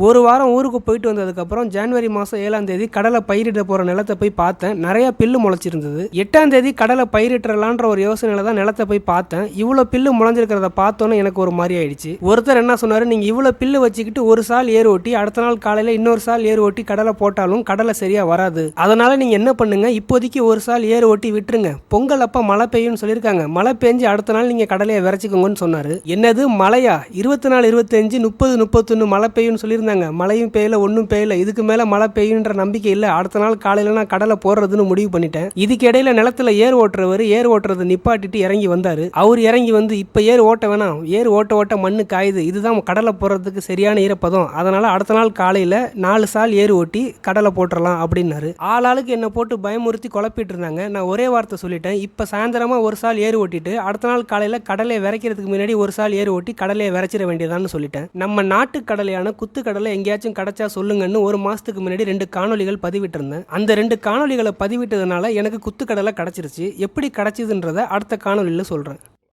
ஒரு வாரம் ஊருக்கு போயிட்டு வந்ததுக்கப்புறம் ஜான்வரி மாதம் ஏழாம் தேதி கடலை பயிரிட போகிற நிலத்தை போய் பார்த்தேன். நிறைய பில்லு முளைச்சிருந்தது. எட்டாம் தேதி கடலை பயிரிட்டுறலான்ற ஒரு யோசனையில தான் நிலத்தை போய் பார்த்தேன். இவ்வளோ பில்லு முளைஞ்சிருக்கிறத பார்த்தோன்னே எனக்கு ஒரு மாதிரி ஆயிடுச்சு. ஒருத்தர் என்ன சொன்னார்? நீங்கள் இவ்வளோ பில்லு வச்சுக்கிட்டு ஒரு சால் ஏர் ஓட்டி அடுத்த நாள் காலையில் இன்னொரு சால் ஏர் ஓட்டி கடலை போட்டாலும் கடலை சரியாக வராது. அதனால் நீங்கள் என்ன பண்ணுங்க? இப்போதைக்கு ஒரு சால் ஏர் ஓட்டி விட்டுருங்க. பொங்கல் அப்போ மழை பெய்யும்னு சொல்லியிருக்காங்க. மழை பெஞ்சு அடுத்த நாள் நீங்கள் கடலையை விரைச்சிக்கோங்கன்னு சொன்னார். என்னது? மழையா? இருபத்தி நாலு இருபத்தஞ்சு முப்பது முப்பத்தொன்று மழை பெய்யும்னு சொல்லி இருந்தாங்க மழையும் பெய்யல ஒன்றும் பெய்யல. இதுக்கு மேலே மழை பெய்யுன்ற நம்பிக்கை இல்லை. அடுத்த நாள் காலையில் நான் கடலை போடுறதுன்னு முடிவு பண்ணிட்டேன். இதுக்கு இடையில நிலத்துல ஏர் ஓட்டுறவர் ஏர் ஓட்டுறதை நிப்பாட்டிட்டு இறங்கி வந்தார். அவர் இறங்கி வந்து இப்போ ஏர் ஓட்ட வேணாம். ஏர் ஓட்ட ஓட்ட மண்ணு காயுது. இதுதான் கடலை போடுறதுக்கு சரியான ஈரப்பதம். அதனால அடுத்த நாள் காலையில் நாலு சால் ஏர் ஓட்டி கடலை போட்டுடலாம் அப்படின்னாரு. ஆளாளுக்கு என்னை போட்டு பயமுறுத்தி குழப்பிட்டு இருந்தாங்க. நான் ஒரே வார்த்தை சொல்லிட்டேன். இப்போ சாயந்தரமாக ஒரு சால் ஏர் ஓட்டிட்டு அடுத்த நாள் காலையில் கடலை விரைக்கிறதுக்கு முன்னாடி ஒரு சால் ஏர் ஓட்டி கடலையை விரைச்சிட வேண்டியதான்னு சொல்லிட்டேன். நம்ம நாட்டு கடலையான குத்து கடலை எங்கேயாச்சும் கிடைச்சா சொல்லுங்கன்னு ஒரு மாசத்துக்கு முன்னாடி ரெண்டு காணொளிகள் பதிவிட்டிருந்தேன். அந்த ரெண்டு காணொளிகளை பதிவிட்டதுனால எனக்கு குத்துக்கடலை கிடச்சிருச்சு. கிடைச்சிருச்சு எப்படி கிடச்சிதுன்றதை அடுத்த காணொலியில் சொல்கிறேன்